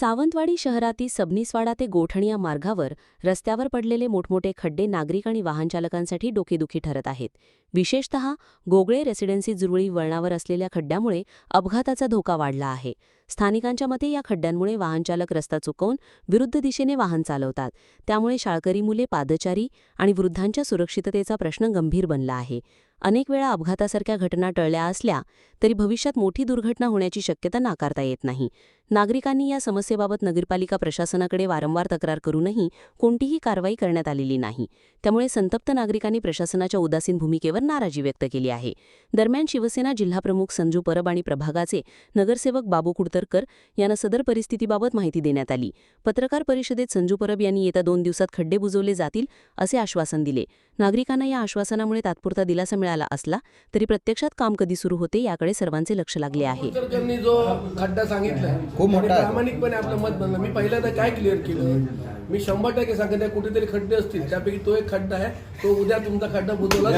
सावंतवाडी शहरातील सबनीसवाडा ते गोठण या मार्गावर रस्त्यावर पडलेले मोठमोठे खड्डे नागरिक आणि वाहनचालकांसाठी डोकेदुखी ठरत आहेत. विशेषतः गोगळे रेसिडेन्सी जुरळी वळणावर असलेल्या खड्ड्यामुळे अपघाताचा धोका वाढला आहे. स्थानिकांच्या मते या खड्ड्यांमुळे वाहनचालक रस्ता चुकवून विरुद्ध दिशेने वाहन चालवतात. त्यामुळे शाळकरी मुले पादचारी आणि वृद्धांच्या सुरक्षिततेचा प्रश्न गंभीर बनला आहे. अनेक वेळा अपघातासारख्या घटना टळल्या असल्या तरी भविष्यात मोठी दुर्घटना होण्याची शक्यता नाकारता येत नाही. नागरिकांनी या समस्येबाबत नगरपालिका प्रशासनाकडे वारंवार तक्रार करूनही कोणतीही कारवाई करण्यात आलेली नाही. त्यामुळे संतप्त नागरिकांनी प्रशासनाच्या उदासीन भूमिकेवर नाराजी व्यक्त केली आहे. दरम्यान शिवसेना जिल्हाप्रमुख संजू परब आणि प्रभागाचे नगरसेवक बाबू कुडतरकर यांना सदर परिस्थितीबाबत माहिती देण्यात आली. पत्रकार परिषदेत संजू परब यांनी येत्या दोन दिवसात खड्डे बुजवले जातील असे आश्वासन दिले. नागरिकांना या आश्वासनामुळे तात्पुरता दिलासा मिळाला असला तरी प्रत्यक्षात काम कधी सुरू होते याकडे सर्वांचे लक्ष लागले आहे. जो खड्डा सांगितलाय खूप मोठा त्यांनी आहे. प्रामाणिकपणे आपलं मत बनलं मी पहिल्यांदा काय क्लिअर केलं? मी शंभर टक्के सांगत आहे कुठेतरी खड्डे असतील. त्यापैकी तो एक खड्डा आहे तो उद्या तुमचा खड्डा बुजवला.